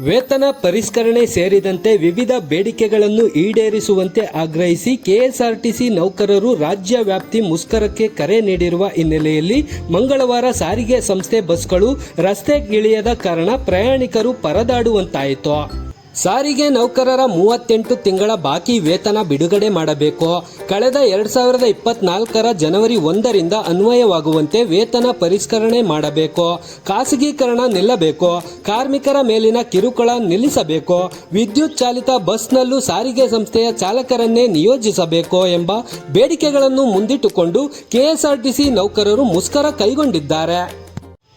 ವೇತನ ಪರಿಷ್ಕರಣೆ ಸೇರಿದಂತೆ ವಿವಿಧ ಬೇಡಿಕೆಗಳನ್ನು ಈಡೇರಿಸುವಂತೆ ಆಗ್ರಹಿಸಿ ಕೆಎಸ್ಆರ್ಟಿಸಿ ನೌಕರರು ರಾಜ್ಯ ವ್ಯಾಪ್ತಿ ಮುಷ್ಕರಕ್ಕೆ ಕರೆ ನೀಡಿರುವ ಹಿನ್ನೆಲೆಯಲ್ಲಿ ಮಂಗಳವಾರ ಸಾರಿಗೆ ಸಂಸ್ಥೆ ಬಸ್ಗಳು ರಸ್ತೆಗಿಳಿಯದ ಕಾರಣ ಪ್ರಯಾಣಿಕರು ಪರದಾಡುವಂತಾಯಿತು. ಸಾರಿಗೆ ನೌಕರರ ಮೂವತ್ತೆಂಟು ತಿಂಗಳ ಬಾಕಿ ವೇತನ ಬಿಡುಗಡೆ ಮಾಡಬೇಕು? ಕಳೆದ ಎರಡ್ ಸಾವಿರದ ಇಪ್ಪತ್ನಾಲ್ಕರ ಜನವರಿ ಒಂದರಿಂದ ಅನ್ವಯವಾಗುವಂತೆ ವೇತನ ಪರಿಷ್ಕರಣೆ ಮಾಡಬೇಕು? ಖಾಸಗೀಕರಣ ನಿಲ್ಲಬೇಕು? ಕಾರ್ಮಿಕರ ಮೇಲಿನ ಕಿರುಕುಳ ನಿಲ್ಲಿಸಬೇಕು? ವಿದ್ಯುತ್ ಚಾಲಿತ ಬಸ್ನಲ್ಲೂ ಸಾರಿಗೆ ಸಂಸ್ಥೆಯ ಚಾಲಕರನ್ನೇ ನಿಯೋಜಿಸಬೇಕು ಎಂಬ ಬೇಡಿಕೆಗಳನ್ನು ಮುಂದಿಟ್ಟುಕೊಂಡು ಕೆಎಸ್ಆರ್ಟಿಸಿ ನೌಕರರು ಮುಷ್ಕರ ಕೈಗೊಂಡಿದ್ದಾರೆ.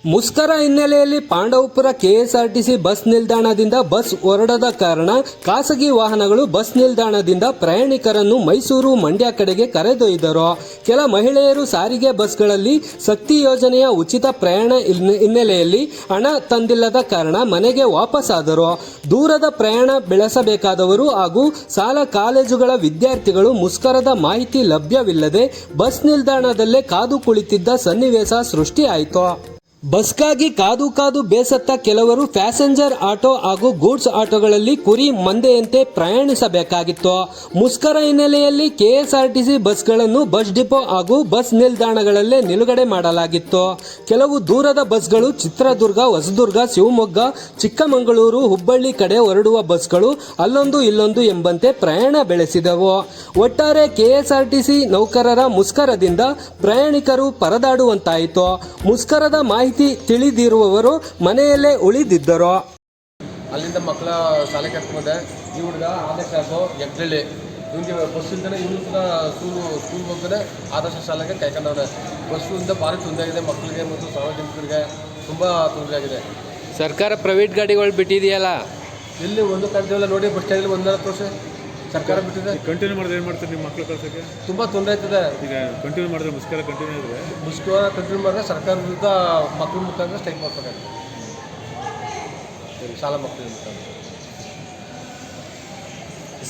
ಮುಷ್ಕರ ಹಿನ್ನೆಲೆಯಲ್ಲಿ ಪಾಂಡವಪುರ ಕೆಎಸ್ಆರ್ಟಿಸಿ ಬಸ್ ನಿಲ್ದಾಣದಿಂದ ಬಸ್ ಹೊರಡದ ಕಾರಣ ಖಾಸಗಿ ವಾಹನಗಳು ಬಸ್ ನಿಲ್ದಾಣದಿಂದ ಪ್ರಯಾಣಿಕರನ್ನು ಮೈಸೂರು ಮಂಡ್ಯ ಕಡೆಗೆ ಕರೆದೊಯ್ದರು. ಕೆಲ ಮಹಿಳೆಯರು ಸಾರಿಗೆ ಬಸ್ಗಳಲ್ಲಿ ಶಕ್ತಿ ಯೋಜನೆಯ ಉಚಿತ ಪ್ರಯಾಣ ಹಿನ್ನೆ- ಹಿನ್ನೆಲೆಯಲ್ಲಿ ಹಣ ತಂದಿಲ್ಲದ ಕಾರಣ ಮನೆಗೆ ವಾಪಸ್ಸಾದರು ದೂರದ ಪ್ರಯಾಣ ಬೆಳೆಸಬೇಕಾದವರು ಹಾಗೂ ಶಾಲಾ ಕಾಲೇಜುಗಳ ವಿದ್ಯಾರ್ಥಿಗಳು ಮುಷ್ಕರದ ಮಾಹಿತಿ ಲಭ್ಯವಿಲ್ಲದೆ ಬಸ್ ನಿಲ್ದಾಣದಲ್ಲೇ ಕಾದು ಕುಳಿತಿದ್ದ ಸನ್ನಿವೇಶ ಸೃಷ್ಟಿಯಾಯಿತು. ಬಸ್ಗಾಗಿ ಕಾದು ಕಾದು ಬೇಸತ್ತ ಕೆಲವರು ಪ್ಯಾಸೆಂಜರ್ ಆಟೋ ಹಾಗೂ ಗೂಡ್ಸ್ ಆಟೋಗಳಲ್ಲಿ ಕುರಿ ಮಂದೆಯಂತೆ ಪ್ರಯಾಣಿಸಬೇಕಾಗಿತ್ತು. ಮುಷ್ಕರ ಹಿನ್ನೆಲೆಯಲ್ಲಿ ಕೆಎಸ್ಆರ್ಟಿಸಿ ಬಸ್ಗಳನ್ನು ಬಸ್ ಡಿಪೋ ಹಾಗೂ ಬಸ್ ನಿಲ್ದಾಣಗಳಲ್ಲೇ ನಿಲುಗಡೆ ಮಾಡಲಾಗಿತ್ತು. ಕೆಲವು ದೂರದ ಬಸ್ಗಳು ಚಿತ್ರದುರ್ಗ, ಹೊಸದುರ್ಗ, ಶಿವಮೊಗ್ಗ, ಚಿಕ್ಕಮಗಳೂರು, ಹುಬ್ಬಳ್ಳಿ ಕಡೆ ಹೊರಡುವ ಬಸ್ಗಳು ಅಲ್ಲೊಂದು ಇಲ್ಲೊಂದು ಎಂಬಂತೆ ಪ್ರಯಾಣ ಬೆಳೆಸಿದವು. ಒಟ್ಟಾರೆ ಕೆಎಸ್ಆರ್ಟಿಸಿ ನೌಕರರ ಮುಷ್ಕರದಿಂದ ಪ್ರಯಾಣಿಕರು ಪರದಾಡುವಂತಾಯಿತು. ಮುಷ್ಕರದ ಮಾಹಿತಿ ತಿಳಿದಿರುವವರು ಮನೆಯಲ್ಲೇ ಉಳಿದಿದ್ದರು. ಅಲ್ಲಿಂದ ಮಕ್ಕಳ ಶಾಲೆ ಕರ್ಕೊಂಡೆ ಈ ಹುಡುಗ ಆದರ್ಶ ಕ್ಲಾಸು ಎಗ್ರಳ್ಳಿ ಇವನಿಗೆ ಬಸ್ ಇಲ್ದೇ ಇವನು ಕೂಡ ಸ್ಕೂಲು ಸ್ಕೂಲ್ಗೆ ಹೋಗ್ತಾನೆ. ಆದರ್ಶ ಶಾಲೆಗೆ ಕೈಕೊಂಡವ್ರೆ ಬಸ್ಸಿಂದ ಭಾರಿ ತೊಂದರೆ ಆಗಿದೆ. ಮಕ್ಕಳಿಗೆ ಮತ್ತು ಸಾರ್ವಜನಿಕರಿಗೆ ತುಂಬ ತೊಂದರೆ ಆಗಿದೆ. ಸರ್ಕಾರ ಪ್ರೈವೇಟ್ ಗಾಡಿಗಳು ಬಿಟ್ಟಿದೆಯಲ್ಲ? ಇಲ್ಲಿ ಒಂದು ಕಂಟ್ರಿಯಲ್ಲ ನೋಡಿ ಬಸ್ ಸ್ಟ್ಯಾಂಡಲ್ಲಿ ಒಂದರ ತೋರಿಸಿ ಸರ್ಕಾರ ಬಿಟ್ಟಿದೆ. ಕಂಟಿನ್ಯೂ ಮಾಡಿದ್ರೆ ಏನು ಮಾಡ್ತಾರೆ ನಿಮ್ಮ ಮಕ್ಕಳು ಕಳ್ಸೋಕ್ಕೆ ತುಂಬ ತೊಂದರೆ ಆಯ್ತದೆ. ಈಗ ಕಂಟಿನ್ಯೂ ಮಾಡಿದ್ರೆ ಮುಷ್ಕರ ಕಂಟಿನ್ಯೂ ಆದರೆ? ಮುಸ್ಕರ ಕಂಟಿನ್ಯೂ ಮಾಡಿದ್ರೆ ಸರ್ಕಾರ ವಿರುದ್ಧ ಮಕ್ಕಳ ಮುಖಾಂತರ ಸ್ಟ್ರೈಕ್ ಮಾಡ್ತಾರೆ. ಶಾಲಾ ಮಕ್ಕಳ ಮುಖಾಂತರ.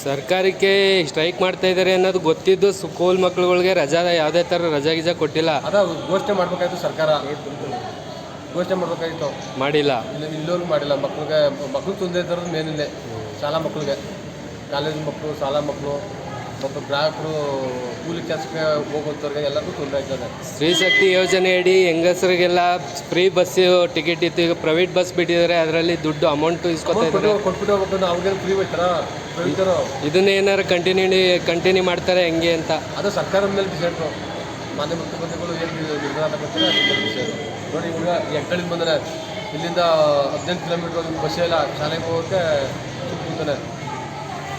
ಸರ್ಕಾರಕ್ಕೆ ಸ್ಟ್ರೈಕ್ ಮಾಡ್ತಾ ಇದ್ದಾರೆ ಅನ್ನೋದು ಗೊತ್ತಿದ್ದು ಸ್ಕೂಲ್ ಮಕ್ಳುಗಳಿಗೆ ರಜಾ ಯಾವುದೇ ಥರ ರಜಾ ಗಿಜಾ ಕೊಟ್ಟಿಲ್ಲ. ಅದ ಘೋಷಣೆ ಮಾಡ್ಬೇಕಾಯ್ತು ಸರ್ಕಾರ. ಘೋಷಣೆ ಮಾಡಬೇಕಾಯ್ತು. ಮಾಡಿಲ್ಲ. ಇಲ್ಲ ಇಲ್ಲೋರ್ಗು ಮಾಡಿಲ್ಲ. ಮಕ್ಳಿಗೆ ಮಕ್ಳು ತೊಂದರೆ ಇದ್ದರು ಮೇನಿಲ್ಲ ಶಾಲಾ ಮಕ್ಕಳಿಗೆ ಕಾಲೇಜ್ ಮಕ್ಕಳು ಶಾಲಾ ಮಕ್ಕಳು ಮತ್ತು ಗ್ರಾಹಕರು ಕೂಲಿ ಕೆಲಸಕ್ಕೆ ಹೋಗುವಂಥವ್ರಿಗೆ ಎಲ್ಲರಿಗೂ ತೊಂದರೆ ಆಗ್ತದೆ ಸ್ತ್ರೀ ಶಕ್ತಿ ಯೋಜನೆ ಅಡಿ ಹೆಂಗಸರಿಗೆಲ್ಲ ಫ್ರೀ ಬಸ್ ಟಿಕೆಟ್ ಇತ್ತು. ಈಗ ಪ್ರೈವೇಟ್ ಬಸ್ ಬಿಟ್ಟಿದ್ದಾರೆ. ಅದರಲ್ಲಿ ದುಡ್ಡು ಅಮೌಂಟ್ ಇಸ್ಕೊತಾ ಇದ್ದಾರೆ. ಕೊಟ್ಬಿಟ್ಟು ಹೋಗ್ಬೇಕು. ಅವ್ರಿಗೇನು ಫ್ರೀ ಹೋಯ್ತಾರ ಇದನ್ನೇನಾರು ಕಂಟಿನ್ಯೂ ಕಂಟಿನ್ಯೂ ಮಾಡ್ತಾರೆ ಹೆಂಗೆ ಅಂತ. ಅದು ಸರ್ಕಾರದ ಮೇಲೆ ಡಿಸೈಡ್ ಮಾನ್ಯ ಮುಖ್ಯಮಂತ್ರಿಗಳು ಏನು ನಿರ್ಧಾರ ಡಿಸೈಡು ನೋಡಿ ಇವಾಗ ಎಕ್ಕಳಿಂದ ಬಂದರೆ. ಇಲ್ಲಿಂದ ಹದಿನೆಂಟು ಕಿಲೋಮೀಟ್ರ್ ಬಸ್ ಇಲ್ಲ ಶಾಲೆಗೆ ಹೋಗೋಕ್ಕೆ ಕೂತಾನೆ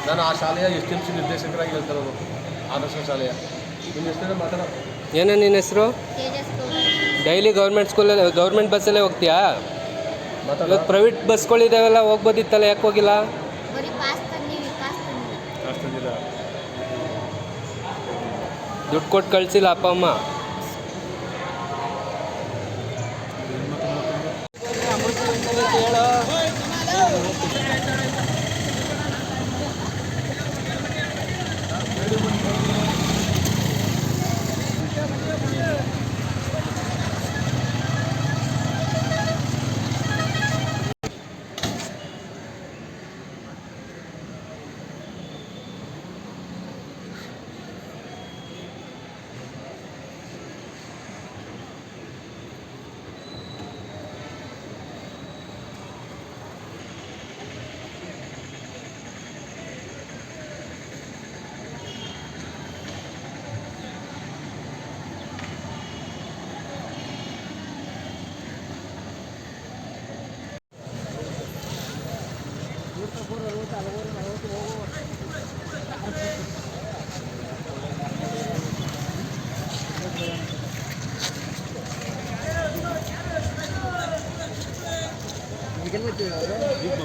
ನಾನು ಆ ಶಾಲೆಯ ಎಸ್ ಟಿ ಎಂ ಸಿ ನಿರ್ದೇಶಕರಾಗಿ ಹೇಳ್ತಿರೋದು ಆದರ್ಶ ಶಾಲೆಯ. ನಿಮ್ಮ ಹೆಸರು ಮಾತಾಡೋ. ಏನೇ ನಿನ್ನ ಹೆಸರು? ತೇಜಸ್ ಡೈಲಿ ಗೌರ್ಮೆಂಟ್ ಸ್ಕೂಲಲ್ಲಿ ಗೌರ್ಮೆಂಟ್ ಬಸ್ಸಲ್ಲೇ ಹೋಗ್ತೀಯಾ? ಮಾತಾಡೋ. ಇವತ್ತು ಪ್ರೈವೇಟ್ ಬಸ್ಗಳಿದಾವೆಲ್ಲ ಹೋಗ್ಬೋದಿತ್ತಲ್ಲ ಯಾಕೆ ಹೋಗಿಲ್ಲ? ಬರೀ ಪಾಸ್ ತಂದೀವಿ ಪಾಸ್ ತಂದಿಲ್ಲ. ಅಷ್ಟೊಂದಿಲ್ಲ ದುಡ್ಡು ಕೊಟ್ಟು ಕಳಿಸಿಲ್ಲ ಅಪ್ಪ ಅಮ್ಮ.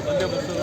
ಬಂದೋಬಸ್ತು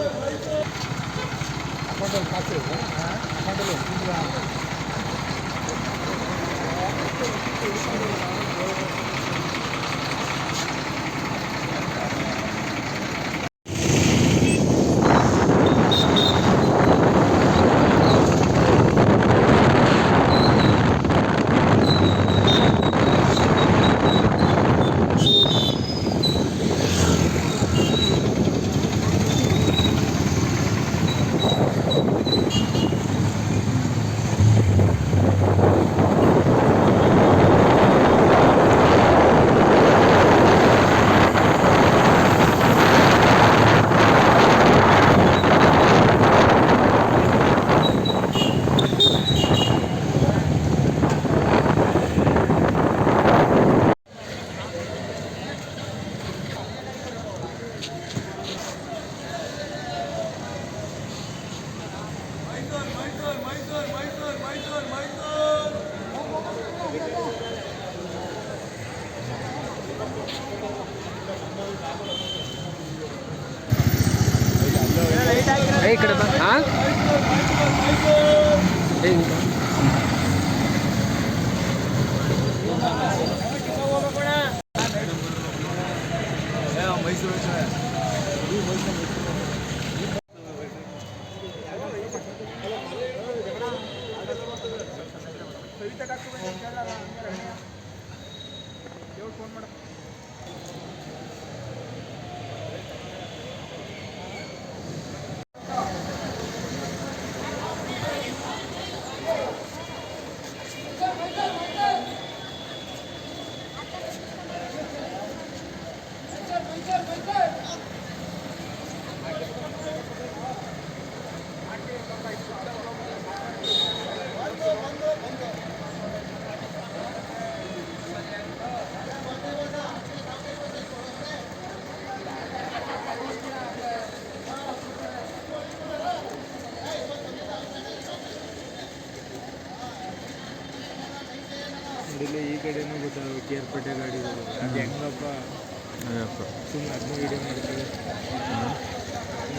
Myter myter myter Oh oh oh ಕಡೆ ಬಾ ಹಾಂ ಏ ನಿಂತ್ಕೊ. ಇಲ್ಲಿ ಈ ಕಡೆನೂ ಗೊತ್ತಾಗ ಕೇರ್ಪೇಟೆ ಗಾಡಿಗಳು ಅದು ಹೆಂಗಪ್ಪ? ಸುಮ್ಮನೆ ಅದನ್ನು ವಿಡಿಯೋ ಮಾಡ್ಕೊಳ್ಳಿ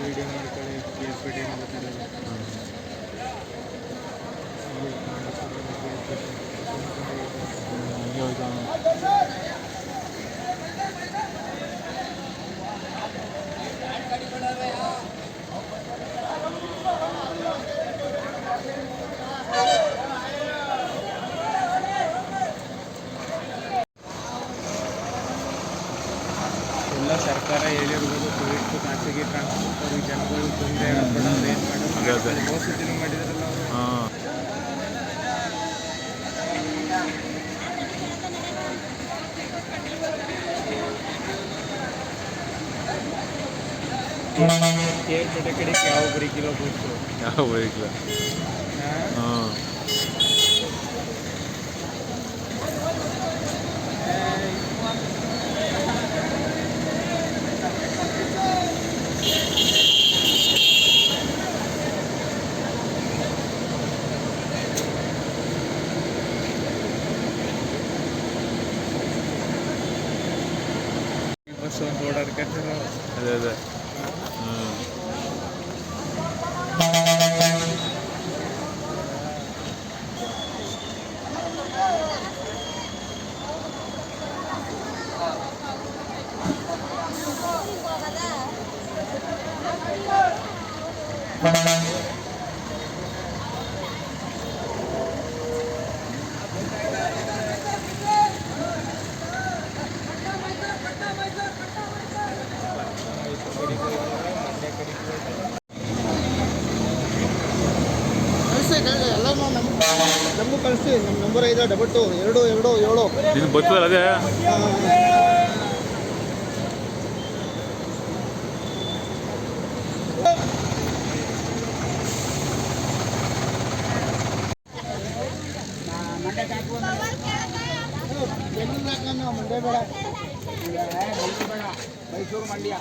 ವಿಡಿಯೋ ಮಾಡ್ಕೊಳ್ಳಿ ಕೇರ್ಪೇಟೆನೂ ಗೊತ್ತಿರೋದು ಎಲ್ಲ ಕೇರ್ಪೇಟೆ ಕಡೆಗೆ ಯಾವ ಬರೀಕಿಲ್ಲ ಬಸ್ಸು ಯಾವ ಬೈಕ್ಲ ಹಾಂ ಬಸ್ ಒಂದು 嗯。ಕಳಿಸಿ ಎಲ್ಲ ನಮ್ಮ ನಮಗೂ ಕಳಿಸಿ ನಮ್ಮ ನಂಬರ್ ಐದು ಡಬಲ್ ಟು ಎರಡು ಎರಡು ಏಳು. ನಿನ್ಗೆ ಬರ್ತದಲ್ಲ ಅದೇ? ಮಂಡ್ಯ ಬೇಡ ಮೈಸೂರು ಮಂಡ್ಯ